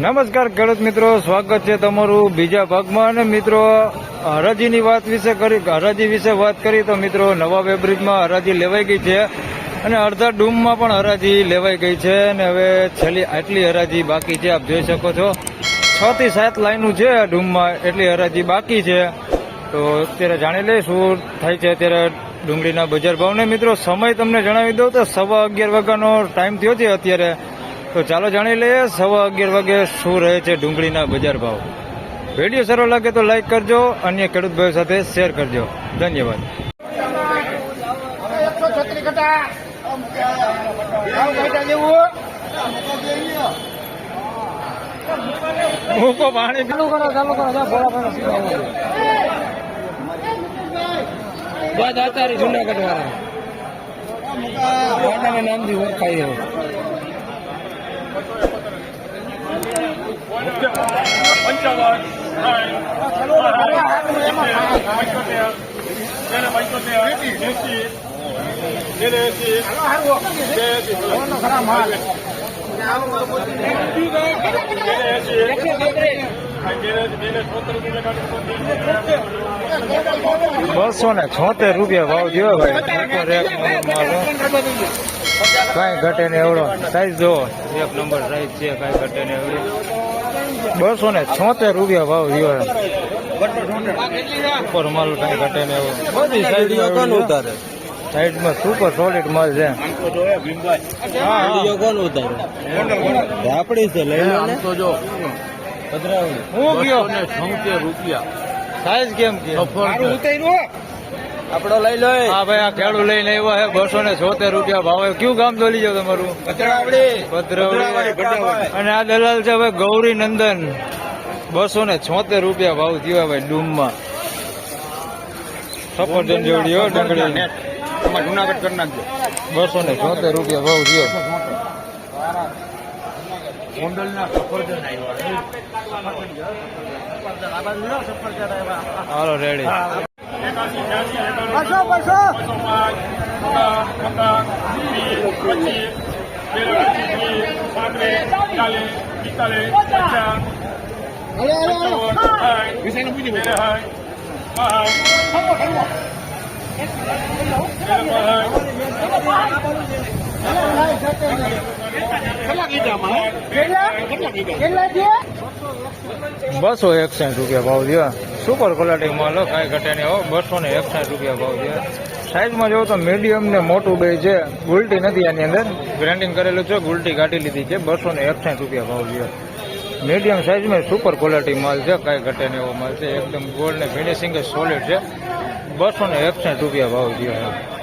નમસ્કાર ખેડૂત મિત્રો, સ્વાગત છે તમારું બીજા ભાગમાં. અને મિત્રો, હરાજીની વાત વિશે કરી, હરાજી વિશે વાત કરી તો મિત્રો, નવા વેબ્રિજમાં હરાજી લેવાઈ ગઈ છે. અને અડધા ડૂમમાં પણ હરાજી લેવાઈ ગઈ છે. અને હવે છેલ્લી આટલી હરાજી બાકી છે, આપ જોઈ શકો છો. છ થી સાત લાઈનું છે ડૂમમાં, એટલી હરાજી બાકી છે. તો અત્યારે જાણી લઈએ શું થાય છે અત્યારે ડુંગળીના બજાર ભાવને. મિત્રો, સમય તમને જણાવી દઉં તો સવા અગિયાર વાગ્યાનો ટાઈમ થયો છે અત્યારે. તો ચાલો જાણી લઈએ, સવા અગિયાર વાગે શું રહે છે ડુંગળીના બજાર ભાવ. વીડિયો સારો લાગે તો લાઈક કરજો, અન્ય ખેડૂત ભાઈઓ સાથે શેર કરજો. ધન્યવાદ. મૂકો પાણી ચાલુ કરો ચાલુ કરો જુનાગઢ વાળા નામથી ઓળખાય બસો ને છોતેર રૂપિયા ભાવ થયો ભાઈ. કાંઈ ઘટે ને એવડો. સાઈઝ જો એક નંબર સાઈઝ છે, કાંઈ ઘટે ને એવડી. બસો ને છોતેર રૂપિયા ભાવ થયો ઉપર માલ કઈ ઘટે ને એવો. બધી સાઈઝ ઉતારે. સાઈડમાં સુપર સોલિડ માલ છે. હા. હા કોણ ઉતારે આપડી છે લઈ લો ને. હું ગયો રૂપિયા. સાઈઝ કેમ કે? આપડો લઈ લો હા ભાઈ આ ખેડૂ લઈને આવ્યો હે બસો ને છોતેર રૂપિયા ભાવે કયું ગામ દોલી જાવ તમારું? અને આ દલાલ છે ભાઈ ગૌરી નંદન. બસો ને છોતેર રૂપિયા ભાવ થયો ભાઈ ડૂમમાં. સફરજન જોડી હો ડંગળી. જુનાગઢ કરી નાખજો. બસો ને છોતેર રૂપિયા ભાવ થયો. સફરજન આવ્યા. હાલો રેડી. બસો બસો પાંચ પચાસ બસો એકસાઠ રૂપિયા ભાવ થયો. સુપર ક્વોલિટી માલ કાંઈ ઘટે નહીં. હો, બસો ને એકસાઠ રૂપિયા ભાવ થયો. સાઈઝમાં જોવો તો મીડિયમ ને મોટું બે છે. ગુલટી નથી આની અંદર. ગ્રાઇન્ડિંગ કરેલું છે, ગુલટી કાઢી લીધી છે. બસો ને એકસાઠ રૂપિયા ભાવ થયો. મીડિયમ સાઈઝમાં સુપર ક્વોલિટી માલ છે, કાંઈ ઘટે નહીં એવો માલ છે. એકદમ ગોલ્ડ ને ફિનિશિંગ સોલિડ છે. બસો ને એકસાઠ રૂપિયા ભાવ થયો.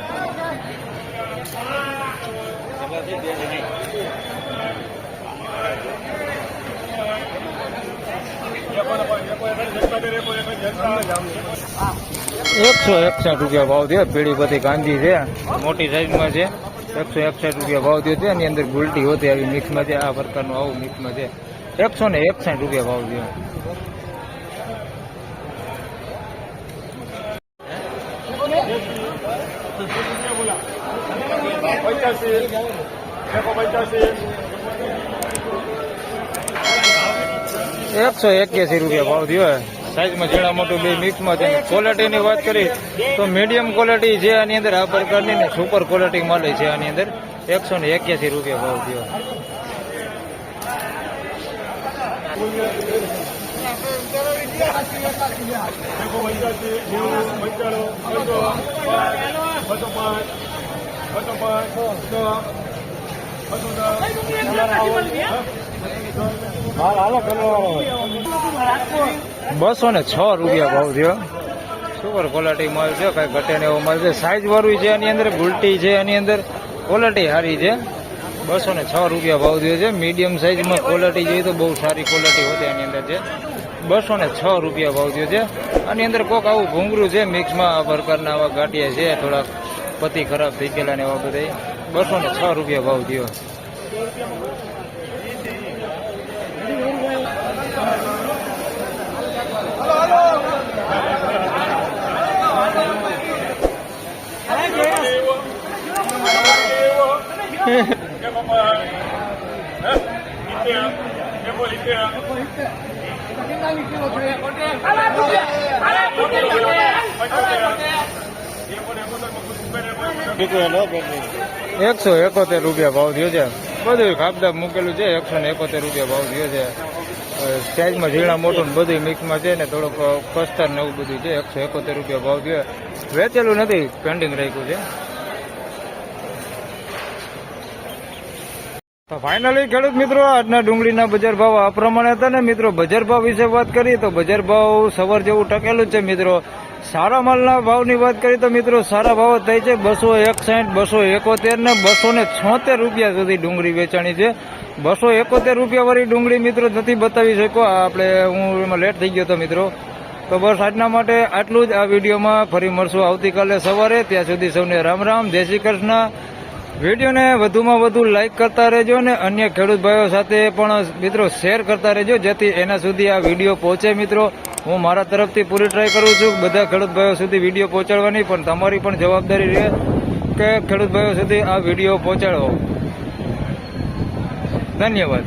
એકસો એકસઠ રૂપિયા ભાવ થયો. પીળી બધી કાંજી છે. મોટી સાઈઝમાં છે. એકસો એકસઠ રૂપિયા ભાવ થયો છે. એની અંદર ગુલટી હોતી આવી મિક્સમાં છે. આ પ્રકારનું આવું મિક્સમાં છે. એકસો ને એકસઠ રૂપિયા ભાવ થયો. પંચ્યાસી. એકસો એક્યાસી રૂપિયા ભાવ થયો સાઈઝમાં ઝીણા મોટું બે મિક્સમાં છે ક્વોલિટીની વાત કરી તો મીડિયમ ક્વોલિટી છે આની અંદર આ પ્રકારની ને સુપર ક્વોલિટી મળે છે આની અંદર એકસો ને એક્યાસી રૂપિયા ભાવ થયો પાંચ બસો પાંચ બસો ને છ રૂપિયા ભાવ થયો. સુપર ક્વોલિટી માલ છે, કાંઈ ઘટે ને એવો માલ છે. સાઈઝ વાળું છે, એની અંદર ગુલટી છે, એની અંદર ક્વોલિટી સારી છે. બસો ને છ રૂપિયા ભાવ થયો છે. મીડિયમ સાઈઝમાં ક્વોલિટી જોઈએ તો બહુ સારી ક્વોલિટી હોતી એની અંદર છે. બસો ને છ રૂપિયા ભાવ થયો છે. આની અંદર કોક આવું ઘૂંઘરું છે મિક્સમાં આ પ્રકારના આવા ગાંઠિયા છે, થોડાક પતિ ખરાબ થઈ ગયેલા ને એવા બધા બસો ને છ રૂપિયા ભાવ થયો પાંચ હે? સિત્તેર, એકોતેર, એકસો એકોતેર રૂપિયા ભાવ થયો છે. બધું ખાપદાપ મૂકેલું છે, એકસો ને એકોતેર રૂપિયા ભાવ થયો છે. સાઈઝમાં ઝીણા મોટું બધું મિક્સમાં છે ને થોડુંક કસ્તર ને એવું બધું છે, એકસો એકોતેર રૂપિયા ભાવ થયો. વેચેલું નથી પેન્ડિંગ રાખ્યું છે. તો ફાઇનલી ખેડૂત મિત્રો, આજના ડુંગળીના બજાર ભાવ આ પ્રમાણે હતા ને મિત્રો, બજાર ભાવ વિશે વાત કરીએ તો બજાર ભાવ સવાર જેવું ટકેલું છે મિત્રો. સારા માલના ભાવની વાત કરીએ તો મિત્રો સારા ભાવ થઈ છે. બસો એકસાઠ, બસો એકોતેર ને બસો ને છોતેર રૂપિયા સુધી ડુંગળી વેચાણી છે. બસો એકોતેર રૂપિયાવાળી ડુંગળી મિત્રો નથી બતાવી શકો. આપણે હું એમાં લેટ થઈ ગયો હતો મિત્રો. તો બસ આજના માટે આટલું જ આ વિડીયોમાં. ફરી મળશું આવતીકાલે સવારે. ત્યાં સુધી સૌને રામ રામ. જય શ્રી કૃષ્ણ. વિડીયોને વધુમાં વધુ લાઇક કરતા રહેજો અને અન્ય ખેડૂત ભાઈઓ સાથે પણ મિત્રો શેર કરતા રહેજો, જેથી એના સુધી આ વીડિયો પહોંચે મિત્રો. હું મારા તરફથી પૂરી ટ્રાય કરું છું બધા ખેડૂત ભાઈઓ સુધી વીડિયો પહોંચાડવાની, પણ તમારી પણ જવાબદારી રહે કે ખેડૂત ભાઈઓ સુધી આ વીડિયો પહોંચાડવો. ધન્યવાદ.